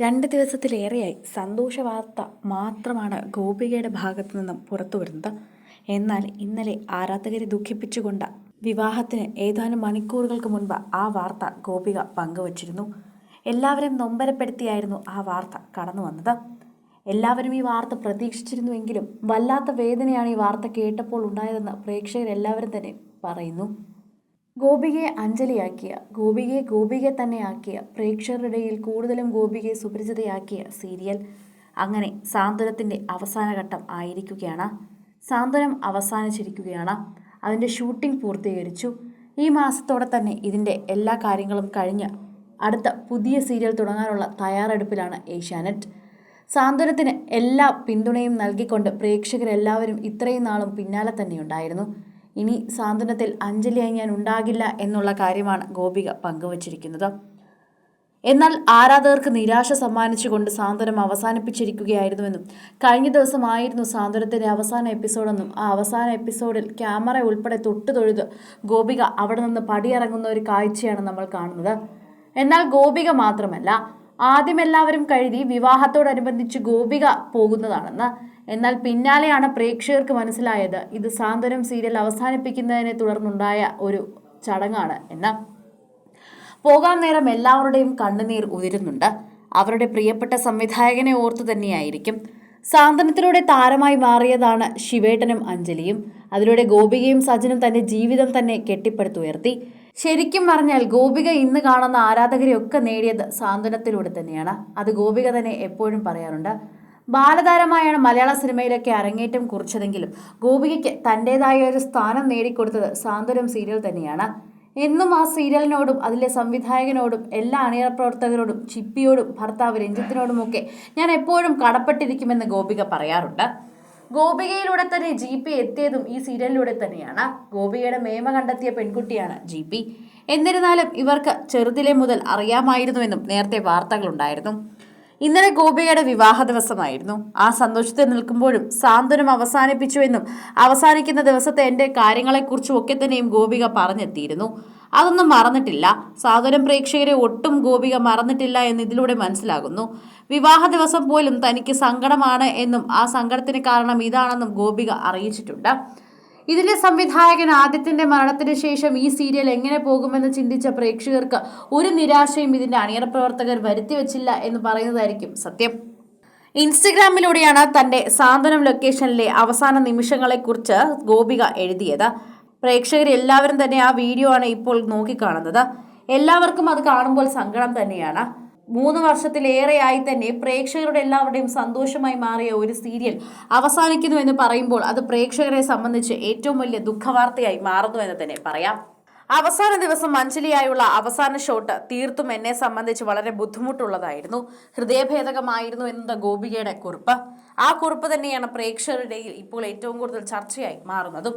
രണ്ട് ദിവസത്തിലേറെയായി സന്തോഷ വാർത്ത മാത്രമാണ് ഗോപികയുടെ ഭാഗത്തു നിന്നും പുറത്തു വരുന്നത്. എന്നാൽ ഇന്നലെ ആരാധകരെ ദുഃഖിപ്പിച്ചുകൊണ്ട് വിവാഹത്തിന് ഏതാനും മണിക്കൂറുകൾക്ക് മുൻപ് ആ വാർത്ത ഗോപിക പങ്കുവച്ചിരുന്നു. എല്ലാവരും നൊമ്പരപ്പെടുത്തിയായിരുന്നു ആ വാർത്ത കടന്നു വന്നത്. എല്ലാവരും ഈ വാർത്ത പ്രതീക്ഷിച്ചിരുന്നുവെങ്കിലും വല്ലാത്ത വേദനയാണ് ഈ വാർത്ത കേട്ടപ്പോൾ ഉണ്ടായതെന്ന് പ്രേക്ഷകരെല്ലാവരും തന്നെ പറയുന്നു. ഗോപികയെ അഞ്ജലിയാക്കിയ ഗോപികയെ തന്നെ ആക്കിയ പ്രേക്ഷകരുടെ ഇടയിൽ കൂടുതലും ഗോപികയെ സുപരിചിതയാക്കിയ സീരിയൽ അങ്ങനെ സാന്ത്വനത്തിന്റെ അവസാന ഘട്ടം ആയിരിക്കുകയാണ്. സാന്ത്വനം അവസാനിച്ചിരിക്കുകയാണ്. അതിന്റെ ഷൂട്ടിംഗ് പൂർത്തീകരിച്ചു. ഈ മാസത്തോടെ തന്നെ ഇതിന്റെ എല്ലാ കാര്യങ്ങളും കഴിഞ്ഞ് അടുത്ത പുതിയ സീരിയൽ തുടങ്ങാനുള്ള തയ്യാറെടുപ്പിലാണ് ഏഷ്യാനെറ്റ്. സാന്ത്വനത്തിന് എല്ലാ പിന്തുണയും നൽകിക്കൊണ്ട് പ്രേക്ഷകരെല്ലാവരും ഇത്രയും നാളും പിന്നാലെ തന്നെയുണ്ടായിരുന്നു ഇനി സാന്ത്വനത്തിൽ അഞ്ജലിയായി ഞാൻ ഉണ്ടാകില്ല എന്നുള്ള കാര്യമാണ് ഗോപിക പങ്കുവച്ചിരിക്കുന്നത്. എന്നാൽ ആരാധകർക്ക് നിരാശ സമ്മാനിച്ചുകൊണ്ട് സാന്ത്വനം അവസാനിപ്പിച്ചിരിക്കുകയായിരുന്നുവെന്നും കഴിഞ്ഞ ദിവസമായിരുന്നു സാന്ത്വനത്തിന്റെ അവസാന എപ്പിസോഡെന്നും ആ അവസാന എപ്പിസോഡിൽ ക്യാമറ ഉൾപ്പെടെ തൊട്ടു തൊഴുത് ഗോപിക അവിടെ നിന്ന് പടിയിറങ്ങുന്ന ഒരു കാഴ്ചയാണ് നമ്മൾ കാണുന്നത്. എന്നാൽ ഗോപിക മാത്രമല്ല ആദ്യം എല്ലാവരും കഴുതി വിവാഹത്തോടനുബന്ധിച്ച് ഗോപിക പോകുന്നതാണെന്ന് എന്നാൽ പിന്നാലെയാണ് പ്രേക്ഷകർക്ക് മനസ്സിലായത്. ഇത് സാന്ത്വനം സീരിയൽ അവസാനിപ്പിക്കുന്നതിനെ തുടർന്നുണ്ടായ ഒരു ചടങ്ങാണ് എന്ന്. പോകാൻ നേരം എല്ലാവരുടെയും കണ്ണുനീർ ഉതിരുന്നുണ്ട്. അവരുടെ പ്രിയപ്പെട്ട സംവിധായകനെ ഓർത്തു തന്നെയായിരിക്കും. സാന്ത്വനത്തിലൂടെ താരമായി മാറിയതാണ് ശിവേട്ടനും അഞ്ജലിയും. അതിലൂടെ ഗോപികയും സജനും തന്റെ ജീവിതം തന്നെ കെട്ടിപ്പടുത്തുയർത്തി ശരിക്കും പറഞ്ഞാൽ ഗോപിക ഇന്ന് കാണുന്ന ആരാധകരെയൊക്കെ നേടിയത് സാന്ത്വനത്തിലൂടെ തന്നെയാണ്. അത് ഗോപിക തന്നെ എപ്പോഴും പറയാറുണ്ട്. ബാലതാരമായാണ് മലയാള സിനിമയിലൊക്കെ അരങ്ങേറ്റം കുറിച്ചതെങ്കിലും ഗോപികയ്ക്ക് തന്റെതായ ഒരു സ്ഥാനം നേടിക്കൊടുത്തത് സാന്ത്വനം സീരിയൽ തന്നെയാണ്. എന്നും ആ സീരിയലിനോടും അതിലെ സംവിധായകനോടും എല്ലാ അണിയറ പ്രവർത്തകരോടും ചിപ്പിയോടും ഭർത്താവ് രഞ്ജിത്തിനോടുമൊക്കെ ഞാൻ എപ്പോഴും കടപ്പെട്ടിരിക്കുമെന്ന് ഗോപിക പറയാറുണ്ട്. ഗോപികയിലൂടെ തന്നെ ജി പി എത്തിയതും ഈ സീരിയലിലൂടെ തന്നെയാണ്. ഗോപികയുടെ മേമ കണ്ടെത്തിയ പെൺകുട്ടിയാണ് ജി പി എന്നിരുന്നാലും ഇവർക്ക് ചെറുതിലെ മുതൽ അറിയാമായിരുന്നുവെന്നും നേരത്തെ വാർത്തകളുണ്ടായിരുന്നു. ഇന്നലെ ഗോപികയുടെ വിവാഹ ദിവസമായിരുന്നു. ആ സന്തോഷത്തിൽ നിൽക്കുമ്പോഴും സാന്ത്വനം അവസാനിപ്പിച്ചുവെന്നും അവസാനിക്കുന്ന ദിവസത്തെ എന്റെ കാര്യങ്ങളെക്കുറിച്ചും ഒക്കെ തന്നെയും ഗോപിക പറഞ്ഞെത്തിയിരുന്നു. അതൊന്നും മറന്നിട്ടില്ല. സാന്ത്വനം പ്രേക്ഷകരെ ഒട്ടും ഗോപിക മറന്നിട്ടില്ല എന്ന് ഇതിലൂടെ മനസ്സിലാകുന്നു. വിവാഹ ദിവസം പോലും തനിക്ക് സങ്കടമാണ് എന്നും ആ സങ്കടത്തിന് കാരണം ഇതാണെന്നും ഗോപിക അറിയിച്ചിട്ടുണ്ട്. ഇതിന്റെ സംവിധായകൻ ആദ്യത്തിന്റെ മരണത്തിന് ശേഷം ഈ സീരിയൽ എങ്ങനെ പോകുമെന്ന് ചിന്തിച്ച പ്രേക്ഷകർക്ക് ഒരു നിരാശയും ഇതിന്റെ അണിയറ പ്രവർത്തകർ വരുത്തിവെച്ചില്ല എന്ന് പറയുന്നതായിരിക്കും സത്യം. ഇൻസ്റ്റഗ്രാമിലൂടെയാണ് തന്റെ സാന്ത്വനം ലൊക്കേഷനിലെ അവസാന നിമിഷങ്ങളെക്കുറിച്ച് ഗോപിക എഴുതിയത്. പ്രേക്ഷകർ എല്ലാവരും തന്നെ ആ വീഡിയോ ആണ് ഇപ്പോൾ നോക്കിക്കാണുന്നത്. എല്ലാവർക്കും അത് കാണുമ്പോൾ സങ്കടം തന്നെയാണ്. മൂന്ന് വർഷത്തിലേറെയായി തന്നെ പ്രേക്ഷകരുടെ എല്ലാവരുടെയും സന്തോഷമായി മാറിയ ഒരു സീരിയൽ അവസാനിക്കുന്നു എന്ന് പറയുമ്പോൾ അത് പ്രേക്ഷകരെ സംബന്ധിച്ച് ഏറ്റവും വലിയ ദുഃഖവാർത്തയായി മാറുന്നു എന്ന് തന്നെ പറയാം. അവസാന ദിവസം അഞ്ജലിയായുള്ള അവസാന ഷോട്ട് തീർത്തും എന്നെ സംബന്ധിച്ച് വളരെ ബുദ്ധിമുട്ടുള്ളതായിരുന്നു. ഹൃദയഭേദകമായിരുന്നു എന്നത് ഗോപികയുടെ കുറിപ്പ്. ആ കുറിപ്പ് തന്നെയാണ് പ്രേക്ഷകരുടെ ഇപ്പോൾ ഏറ്റവും കൂടുതൽ ചർച്ചയായി മാറുന്നതും.